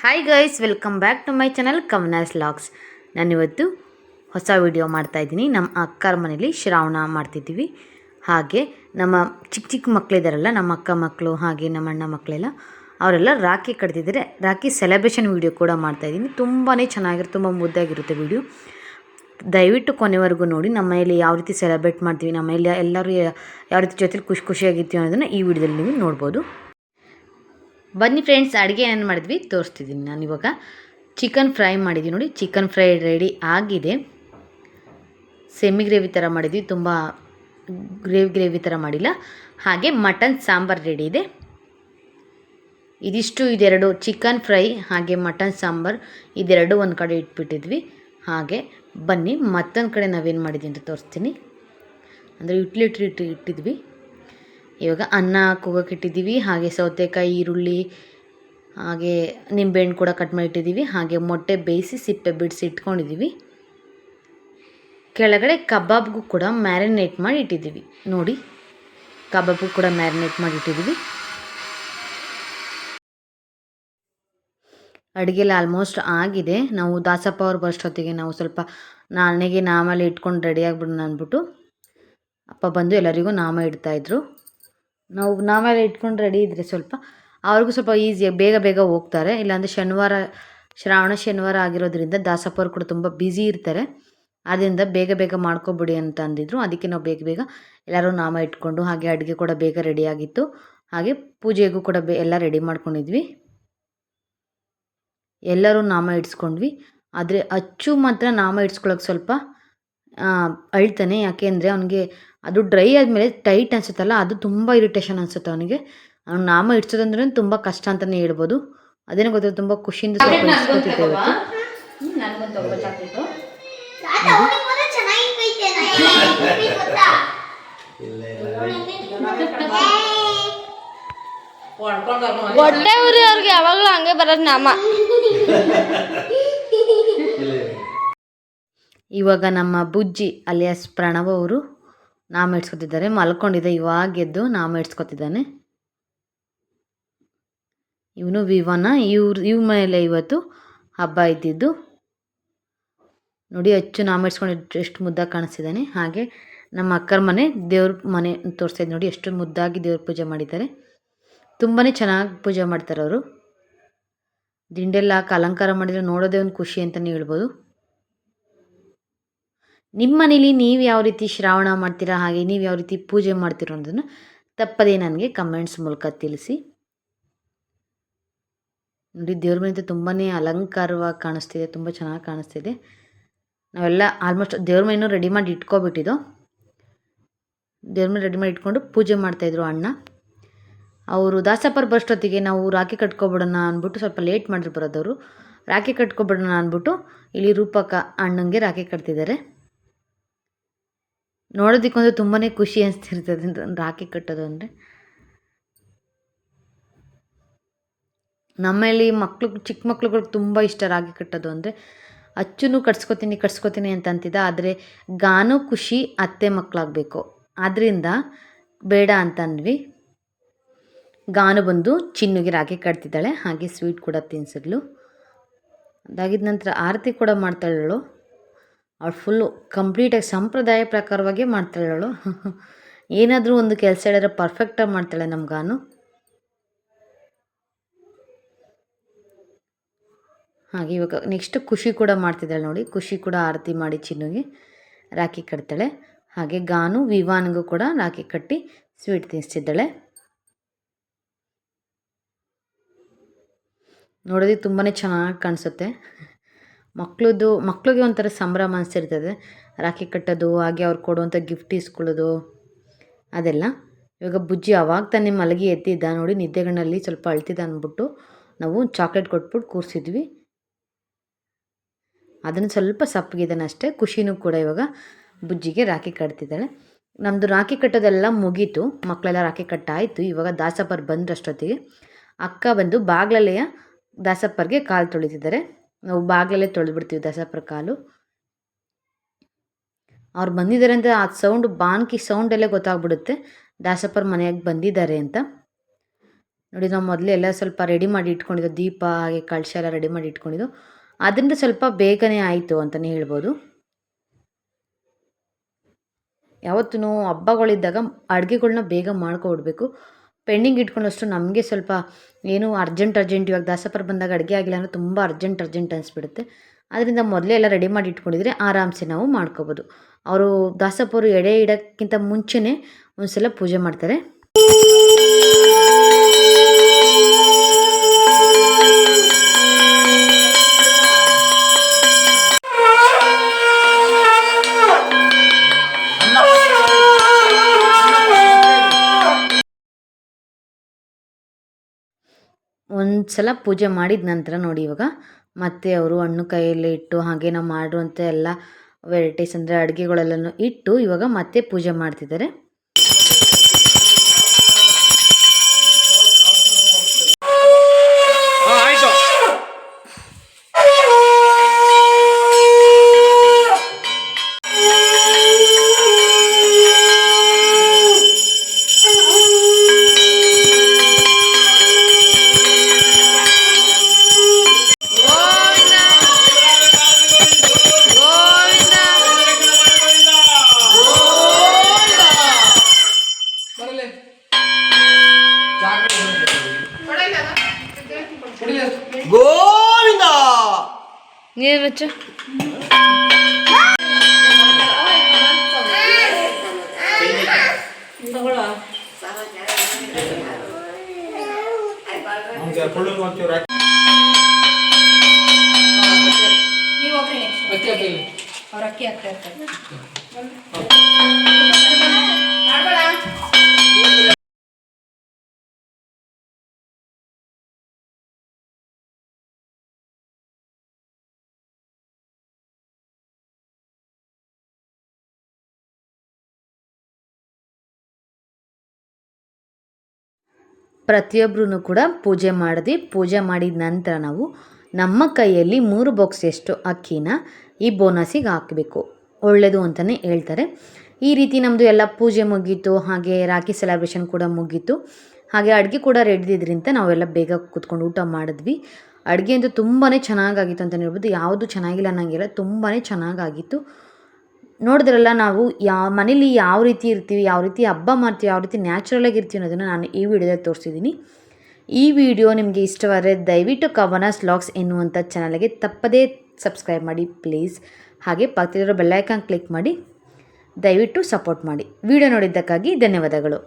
Hi guys welcome back to my channel Kavana's vlogs ನಾನಿವತ್ತು ಹೊಸ video ಮಾಡ್ತಾಯಿದ್ದೀನಿ ನಮ್ಮ ಅಕ್ಕರ ಮನೇಲಿ ಶ್ರಾವಣ ಮಾಡ್ತಿದ್ದೀವಿ. ಹಾಗೆ ನಮ್ಮ ಚಿಕ್ಕ ಚಿಕ್ಕ ಮಕ್ಕಳಿದಾರಲ್ಲ ನಮ್ಮ ಅಕ್ಕ ಮಕ್ಕಳು ಹಾಗೆ ನಮ್ಮ ಅಣ್ಣ ಮಕ್ಕಳೆಲ್ಲ ಅವರೆಲ್ಲ ರಾಖಿ ಕಟ್ತಿದ್ದಾರೆ. ರಾಖಿ ಸೆಲೆಬ್ರೇಷನ್ ವಿಡಿಯೋ ಕೂಡ ಮಾಡ್ತಾಯಿದ್ದೀನಿ ತುಂಬಾ ಚೆನ್ನಾಗಿರುತ್ತೆ, ತುಂಬ ಮುದ್ದಾಗಿರುತ್ತೆ ವಿಡಿಯೋ ದಯವಿಟ್ಟು ಕೊನೆವರೆಗೂ ನೋಡಿ, ನಮ್ಮ ಮನೇಲಿ ಯಾವ ರೀತಿ ಸೆಲೆಬ್ರೇಟ್ ಮಾಡ್ತೀವಿ, ನಮ್ಮ ಮನೇಲಿ ಎಲ್ಲರೂ ಯಾವ ರೀತಿ ಜೊತೆಲಿ ಖುಷಿ ಖುಷಿಯಾಗಿರ್ತೀವಿ ಅನ್ನೋದನ್ನು ಈ ವಿಡಿಯೋದಲ್ಲಿ ನೀವು ನೋಡ್ಬೋದು. ಬನ್ನಿ ಫ್ರೆಂಡ್ಸ್ ಅಡುಗೆ ಏನು ಮಾಡಿದ್ವಿ, ತೋರಿಸ್ತಿದ್ದೀನಿ ನಾನು ಇವಾಗ. ಚಿಕನ್ ಫ್ರೈ ಮಾಡಿದ್ವಿ ನೋಡಿ, ಚಿಕನ್ ಫ್ರೈ ರೆಡಿ ಆಗಿದೆ. ಸೆಮಿ ಗ್ರೇವಿ ಥರ ಮಾಡಿದ್ವಿ, ತುಂಬ ಗ್ರೇವಿ ಗ್ರೇವಿ ಥರ ಮಾಡಿಲ್ಲ. ಹಾಗೆ ಮಟನ್ ಸಾಂಬಾರು ರೆಡಿ ಇದೆ. ಇದಿಷ್ಟು, ಇದೆರಡು ಚಿಕನ್ ಫ್ರೈ ಹಾಗೆ ಮಟನ್ ಸಾಂಬಾರು, ಇದೆರಡು ಒಂದು ಕಡೆ ಇಟ್ಬಿಟ್ಟಿದ್ವಿ. ಹಾಗೆ ಬನ್ನಿ, ಮತ್ತೊಂದು ಕಡೆ ನಾವೇನು ಮಾಡಿದ್ವಿ ಅಂತ ತೋರಿಸ್ತೀನಿ. ಅಂದರೆ ಇಟ್ಲಿಟ್ರಿ ಇಟ್ಟು ಇಟ್ಟು ಇಟ್ಟಿದ್ವಿ. ಇವಾಗ ಅನ್ನ ಕೂಗಕ್ಕೆ ಇಟ್ಟಿದ್ದೀವಿ, ಹಾಗೆ ಸೌತೆಕಾಯಿ, ಈರುಳ್ಳಿ, ಹಾಗೆ ನಿಂಬೆಹಣ್ಣು ಕೂಡ ಕಟ್ ಮಾಡಿ ಇಟ್ಟಿದ್ದೀವಿ ಹಾಗೆ ಮೊಟ್ಟೆ ಬೇಯಿಸಿ ಸಿಪ್ಪೆ ಬಿಡಿಸಿ ಇಟ್ಕೊಂಡಿದ್ದೀವಿ. ಕೆಳಗಡೆ ಕಬಾಬ್ಗೂ ಕೂಡ ಮ್ಯಾರಿನೇಟ್ ಮಾಡಿ ಇಟ್ಟಿದ್ದೀವಿ. ನೋಡಿ ಕಬಾಬ್ಗೂ ಕೂಡ ಮ್ಯಾರಿನೇಟ್ ಮಾಡಿ ಇಟ್ಟಿದ್ದೀವಿ. ಅಡುಗೆ ಎಲ್ಲ ಆಲ್ಮೋಸ್ಟ್ ಆಗಿದೆ. ನಾವು ದಾಸಪ್ಪ ಅವ್ರು ಬರೋಷ್ಟೊತ್ತಿಗೆ ನಾವು ಸ್ವಲ್ಪ ನಾಳೆಗೆ ನಾಮಲ್ಲಿ ಇಟ್ಕೊಂಡು ರೆಡಿ ಆಗಿಬಿಡೋಣ ಅಂದ್ಬಿಟ್ಟು, ಅಪ್ಪ ಬಂದು ಎಲ್ಲರಿಗೂ ನಾಮ ಇಡ್ತಾಯಿದ್ರು ನಾವು, ನಾವೆಲ್ಲ ಇಟ್ಕೊಂಡು ರೆಡಿ ಇದ್ದರೆ ಸ್ವಲ್ಪ, ಅವ್ರಿಗೂ ಸ್ವಲ್ಪ ಈಸಿಯಾಗಿ ಬೇಗ ಬೇಗ ಹೋಗ್ತಾರೆ. ಇಲ್ಲಾಂದರೆ ಶನಿವಾರ, ಶ್ರಾವಣ ಶನಿವಾರ ಆಗಿರೋದ್ರಿಂದ ದಾಸಪ್ಪವ್ರು ಕೂಡ ತುಂಬ ಬ್ಯುಸಿ ಇರ್ತಾರೆ. ಆದ್ದರಿಂದ ಬೇಗ ಬೇಗ ಮಾಡ್ಕೊಬಿಡಿ ಅಂತ ಅಂದಿದ್ರು. ಅದಕ್ಕೆ ನಾವು ಬೇಗ ಬೇಗ ಎಲ್ಲರೂ ನಾಮ ಇಟ್ಕೊಂಡು, ಹಾಗೆ ಅಡುಗೆ ಕೂಡ ಬೇಗ ರೆಡಿಯಾಗಿತ್ತು ಹಾಗೆ ಪೂಜೆಗೂ ಕೂಡ ಬೇ, ಎಲ್ಲ ರೆಡಿ ಮಾಡ್ಕೊಂಡಿದ್ವಿ. ಎಲ್ಲರೂ ನಾಮ ಇಡ್ಸ್ಕೊಂಡ್ವಿ. ಆದರೆ ಅಚ್ಚು ಮಾತ್ರ ನಾಮ ಇಡ್ಸ್ಕೊಳಕ್ಕೆ ಸ್ವಲ್ಪ ಅಳ್ತಾನೆ. ಯಾಕೆಂದರೆ ಅವನಿಗೆ ಅದು ಡ್ರೈ ಆದಮೇಲೆ ಟೈಟ್ ಅನಿಸುತ್ತಲ್ಲ ಅದು ತುಂಬ ಇರಿಟೇಷನ್ ಅನಿಸುತ್ತೆ ಅವನಿಗೆ. ಅವ್ನು ನಾಮ ಇಡ್ಸೋದಂದ್ರೆ ತುಂಬ ಕಷ್ಟ ಅಂತಲೇ ಹೇಳ್ಬೋದು. ಅದೇನೋ ಗೊತ್ತಿಲ್ಲ ತುಂಬ ಖುಷಿಯಿಂದ ಸ್ವಲ್ಪ ಹೊಟ್ಟೆ ಉರಿ ಅವ್ರಿಗೆ ಯಾವಾಗಲೂ ಹಂಗೆ ಬರೋದು ನಾಮ ಇವಾಗ ನಮ್ಮ ಬುಜ್ಜಿ ಅಲಿಯಾಸ್ ಪ್ರಣವ್ ಅವರು ನಾಮ ಇಡ್ಸ್ಕೊತಿದ್ದಾರೆ. ಮಲ್ಕೊಂಡಿದ್ದೆ ಇವಾಗ ಎದ್ದು ನಾಮ ಇಡ್ಸ್ಕೊತಿದ್ದಾನೆ. ಇವನು ವಿವನ. ಇವ್ರ ಇವ್ ಮೇಲೆ ಇವತ್ತು ಹಬ್ಬ ಇದ್ದಿದ್ದು. ನೋಡಿ, ಅಚ್ಚು ನಾಮ ಇಡ್ಸ್ಕೊಂಡು ಎಷ್ಟು ಮುದ್ದಾಗಿ ಕಾಣಿಸ್ತಿದ್ದಾನೆ. ಹಾಗೆ ನಮ್ಮ ಅಕ್ಕರ ಮನೆ ದೇವ್ರ ಮನೆ ತೋರಿಸ್ತಾ ನೋಡಿ, ಎಷ್ಟು ಮುದ್ದಾಗಿ ದೇವ್ರ ಪೂಜೆ ಮಾಡಿದ್ದಾರೆ. ತುಂಬಾ ಚೆನ್ನಾಗಿ ಪೂಜೆ ಮಾಡ್ತಾರೆ ಅವರು ದಿಂಡೆಲ್ಲ ಹಾಕಿ ಅಲಂಕಾರ ಮಾಡಿದರೆ ನೋಡೋದೇ ಒಂದು ಖುಷಿ ಅಂತಲೇ ಹೇಳ್ಬೋದು. ನಿಮ್ಮ ಮನೇಲಿ ನೀವು ಯಾವ ರೀತಿ ಶ್ರಾವಣ ಮಾಡ್ತೀರಾ, ಹಾಗೆ ನೀವು ಯಾವ ರೀತಿ ಪೂಜೆ ಮಾಡ್ತೀರೋ ಅನ್ನೋದನ್ನು ತಪ್ಪದೇ ನನಗೆ ಕಮೆಂಟ್ಸ್ ಮೂಲಕ ತಿಳಿಸಿ. ನೋಡಿ, ದೇವ್ರ ಮನೆ ತುಂಬಾ ಅಲಂಕಾರವಾಗಿ ಕಾಣಿಸ್ತಿದೆ, ತುಂಬ ಚೆನ್ನಾಗಿ ಕಾಣಿಸ್ತಿದೆ. ನಾವೆಲ್ಲ ಆಲ್ಮೋಸ್ಟ್ ದೇವ್ರ ಮನೆಯೂ ರೆಡಿ ಮಾಡಿ ಇಟ್ಕೊಬಿಟ್ಟಿದ್ದು. ದೇವ್ರ ಮನೆ ರೆಡಿ ಮಾಡಿ ಇಟ್ಕೊಂಡು ಪೂಜೆ ಮಾಡ್ತಾಯಿದ್ರು ಅಣ್ಣ. ಅವರು, ದಾಸಪ್ಪರ್ ಬರೋಷ್ಟೊತ್ತಿಗೆ ನಾವು ರಾಖಿ ಕಟ್ಕೊಬಿಡೋಣ ಅಂದ್ಬಿಟ್ಟು ಸ್ವಲ್ಪ ಲೇಟ್ ಮಾಡಿದ್ರು ಬರೋದವರು. ರಾಖಿ ಕಟ್ಕೊಬಿಡೋಣ ಅಂದ್ಬಿಟ್ಟು ಇಲ್ಲಿ ರೂಪಕ ಅಣ್ಣಂಗೆ ರಾಖಿ ಕಟ್ತಿದ್ದಾರೆ. ನೋಡೋದಕ್ಕೊಂದು ತುಂಬಾ ಖುಷಿ ಅನಿಸ್ತಿರ್ತದೆ ರಾಖಿ ಕಟ್ಟೋದು ಅಂದರೆ. ನಮ್ಮಲ್ಲಿ ಮಕ್ಳು, ಚಿಕ್ಕ ಮಕ್ಳುಗಳಿಗೆ ತುಂಬ ಇಷ್ಟ ರಾಗಿ ಕಟ್ಟೋದು ಅಂದರೆ, ಅಚ್ಚುನು ಕಟ್ಸ್ಕೊತೀನಿ ಕಟ್ಸ್ಕೊತೀನಿ ಅಂತ ಅಂತಿದ್ದ. ಆದರೆ ಗಾನು, ಖುಷಿ, ಅತ್ತೆ ಮಕ್ಕಳಾಗಬೇಕು ಆದ್ದರಿಂದ ಬೇಡ ಅಂತಂದ್ವಿ ಗಾನು ಬಂದು ಚಿನ್ನುಗೆ ರಾಗಿ ಕಟ್ತಿದ್ದಾಳೆ. ಹಾಗೆ ಸ್ವೀಟ್ ಕೂಡ ತಿನ್ಸಿದ್ಲು. ಅದಾಗಿದ ನಂತರ ಆರತಿ ಕೂಡ ಮಾಡ್ತಾಳಳು ಅವಳು ಫುಲ್ಲು ಕಂಪ್ಲೀಟಾಗಿ ಸಂಪ್ರದಾಯ ಪ್ರಕಾರವಾಗೇ ಮಾಡ್ತಾಳೆ ಅವಳು. ಏನಾದರೂ ಒಂದು ಕೆಲಸ ಹೇಳಿದ್ರೆ ಪರ್ಫೆಕ್ಟಾಗಿ ಮಾಡ್ತಾಳೆ ನಮ್ಮ ಗಾನು. ಹಾಗೆ ಇವಾಗ ನೆಕ್ಸ್ಟ್ ಖುಷಿ ಕೂಡ ಮಾಡ್ತಿದ್ದಾಳೆ ನೋಡಿ. ಖುಷಿ ಕೂಡ ಆರತಿ ಮಾಡಿ ಚಿನ್ನುಗೆ ರಾಖಿ ಕಟ್ತಾಳೆ. ಹಾಗೆ ಗಾನು ವಿವಾನ್ಗೂ ಕೂಡ ರಾಖಿ ಕಟ್ಟಿ ಸ್ವೀಟ್ ತಿನ್ನಿಸ್ತಿದ್ದಾಳೆ ನೋಡೋದಕ್ಕೆ ತುಂಬಾ ಚೆನ್ನಾಗಿ ಕಾಣಿಸುತ್ತೆ. ಮಕ್ಳದ್ದು ಮಕ್ಕಳಿಗೆ ಒಂಥರ ಸಂಭ್ರಮ ಅನಿಸಿರ್ತದೆ. ರಾಖಿ ಕಟ್ಟೋದು, ಹಾಗೆ ಅವ್ರು ಕೊಡುವಂಥ ಗಿಫ್ಟ್ ಇಸ್ಕೊಳ್ಳೋದು, ಅದೆಲ್ಲ. ಇವಾಗ ಬುಜ್ಜಿ ಅವಾಗ ತಾನೇ ಮಲಗಿ ಎದ್ದಿದ್ದ, ನೋಡಿ ನಿದ್ದೆಗಣ್ಣಲ್ಲಿ ಸ್ವಲ್ಪ ಅಳ್ತಿದ್ದ ಅಂದ್ಬಿಟ್ಟು ನಾವು ಚಾಕ್ಲೇಟ್ ಕೊಟ್ಬಿಟ್ಟು ಕೂರಿಸಿದ್ವಿ. ಅದನ್ನು ಸ್ವಲ್ಪ ಸಪ್ಪಗಿದ್ದಾನೆ ಅಷ್ಟೇ, ಖುಷಿನೂ ಕೂಡ ಇವಾಗ ಬುಜ್ಜಿಗೆ ರಾಖಿ ಕಟ್ತಿದ್ದಾಳೆ. ನಮ್ಮದು ರಾಖಿ ಕಟ್ಟೋದೆಲ್ಲ ಮುಗೀತು, ಮಕ್ಕಳೆಲ್ಲ ರಾಖಿ ಕಟ್ಟಾಯಿತು, ಇವಾಗ ದಾಸಪ್ಪರ್ ಬಂದ್ರಷ್ಟೊತ್ತಿಗೆ ಅಕ್ಕ ಬಂದು ಬಾಗ್ಲಲೆಯ ದಾಸಪ್ಪರ್ಗೆ ಕಾಲು ತೊಳಿತಿದ್ದಾರೆ. ನಾವು ಬಾಗಿಲಲ್ಲೇ ತೊಳೆದ್ಬಿಡ್ತೀವಿ ದಸಪ್ರ ಕಾಲು. ಅವ್ರು ಬಂದಿದ್ದಾರೆ ಅಂತ ಆ ಸೌಂಡ್ ಬಾನ್ಕಿ ಸೌಂಡಲ್ಲೇ ಗೊತ್ತಾಗ್ಬಿಡುತ್ತೆ. ದಾಸಪ್ಪರ ಮನೆಯಾಗೆ ಬಂದಿದ್ದಾರೆ ಅಂತ. ನೋಡಿ, ನಾವು ಮೊದಲೇ ಎಲ್ಲ ಸ್ವಲ್ಪ ರೆಡಿ ಮಾಡಿ ಇಟ್ಕೊಂಡಿದ್ದು, ದೀಪ, ಹಾಗೆ ಕಳಶ ಎಲ್ಲ ರೆಡಿ ಮಾಡಿ ಇಟ್ಕೊಂಡಿದ್ದು, ಅದರಿಂದ ಸ್ವಲ್ಪ ಬೇಗನೆ ಆಯಿತು ಅಂತಲೇ ಹೇಳ್ಬೋದು. ಯಾವತ್ತೂ ಹಬ್ಬಗಳಿದ್ದಾಗ ಅಡುಗೆಗಳ್ನ ಬೇಗ ಮಾಡ್ಕೊಬಿಡ್ಬೇಕು. ಪೆಂಡಿಂಗ್ ಇಟ್ಕೊಂಡಷ್ಟು ನಮಗೆ ಸ್ವಲ್ಪ ಏನು ಅರ್ಜೆಂಟ್ ಅರ್ಜೆಂಟ್, ಇವಾಗ ದಾಸಪರ ಬಂದಾಗ ಅಡುಗೆ ಆಗಿಲ್ಲ ಅಂದರೆ ತುಂಬ ಅರ್ಜೆಂಟ್ ಅರ್ಜೆಂಟ್ ಅನಿಸ್ಬಿಡುತ್ತೆ. ಅದರಿಂದ ಮೊದಲೇ ಎಲ್ಲ ರೆಡಿ ಮಾಡಿ ಇಟ್ಕೊಂಡಿದ್ರೆ ಆರಾಮ್ಸೆ ನಾವು ಮಾಡ್ಕೋಬೋದು. ಅವರು ದಾಸಪ್ಪರು ಎಡೆ ಇಡೋಕ್ಕಿಂತ ಮುಂಚೆನೇ ಒಂದ್ಸಲ ಪೂಜೆ ಮಾಡ್ತಾರೆ. ಒಂದು ಸಲ ಪೂಜೆ ಮಾಡಿದ ನಂತರ ನೋಡಿ ಇವಾಗ, ಮತ್ತೆ ಅವರು ಹಣ್ಣು ಕೈಯಲ್ಲಿ ಇಟ್ಟು ಹಾಗೆ ನಾವು ಮಾಡಿರುವಂಥ ಎಲ್ಲ ವೆರೈಟೀಸ್ ಅಂದರೆ ಅಡುಗೆಗಳೆಲ್ಲನೂ ಇಟ್ಟು ಇವಾಗ ಮತ್ತೆ ಪೂಜೆ ಮಾಡ್ತಿದ್ದಾರೆ. ಗೋವಿಂದ! ನೀರು ಹಚ್ಚು. ಅವ್ರ ಹಾಕ್ತಾ ಇರ್ತಾರೆ ಪ್ರತಿಯೊಬ್ಬರೂ ಕೂಡ ಪೂಜೆ ಮಾಡಿದ್ವಿ ಪೂಜೆ ಮಾಡಿದ ನಂತರ ನಾವು ನಮ್ಮ ಕೈಯಲ್ಲಿ ಮೂರು ಬಾಕ್ಸಷ್ಟು ಅಕ್ಕಿನ ಈ ಬೋನಸಿಗೆ ಹಾಕಬೇಕು. ಒಳ್ಳೆಯದು ಅಂತಲೇ ಹೇಳ್ತಾರೆ. ಈ ರೀತಿ ನಮ್ಮದು ಎಲ್ಲ ಪೂಜೆ ಮುಗೀತು, ಹಾಗೆ ರಾಖಿ ಸೆಲೆಬ್ರೇಷನ್ ಕೂಡ ಮುಗೀತು. ಹಾಗೆ ಅಡುಗೆ ಕೂಡ ರೆಡಿದ್ರಿಂದ ನಾವೆಲ್ಲ ಬೇಗ ಕೂತ್ಕೊಂಡು ಊಟ ಮಾಡಿದ್ವಿ. ಅಡುಗೆ ಅಂತೂ ತುಂಬಾ ಚೆನ್ನಾಗಾಗಿತ್ತು ಅಂತಲೇ ಹೇಳ್ಬೋದು. ಯಾವುದು ಚೆನ್ನಾಗಿಲ್ಲ ಅನ್ನೋಂಗಿಲ್ಲ. ತುಂಬಾ ಚೆನ್ನಾಗಾಗಿತ್ತು. ನೋಡಿದ್ರಲ್ಲ ನಾವು ಯಾವ ಮನೇಲಿ ಯಾವ ರೀತಿ ಇರ್ತೀವಿ, ಯಾವ ರೀತಿ ಹಬ್ಬ ಮಾಡ್ತೀವಿ, ಯಾವ ರೀತಿ ನ್ಯಾಚುರಲಾಗಿ ಇರ್ತೀವಿ ಅನ್ನೋದನ್ನು ನಾನು ಈ ವಿಡಿಯೋದಲ್ಲಿ ತೋರಿಸಿದ್ದೀನಿ. ಈ ವಿಡಿಯೋ ನಿಮಗೆ ಇಷ್ಟವಾದರೆ ದಯವಿಟ್ಟು ಕವನಸ್ ಲಾಗ್ಸ್ ಎನ್ನುವಂಥ ಚಾನಲ್ಗೆ ತಪ್ಪದೇ ಸಬ್ಸ್ಕ್ರೈಬ್ ಮಾಡಿ ಪ್ಲೀಸ್ ಹಾಗೆ ಪಕ್ಕದಲ್ಲಿರೋ ಬೆಲ್ಲೈಕಾನ್ ಕ್ಲಿಕ್ ಮಾಡಿ, ದಯವಿಟ್ಟು ಸಪೋರ್ಟ್ ಮಾಡಿ. ವಿಡಿಯೋ ನೋಡಿದ್ದಕ್ಕಾಗಿ ಧನ್ಯವಾದಗಳು.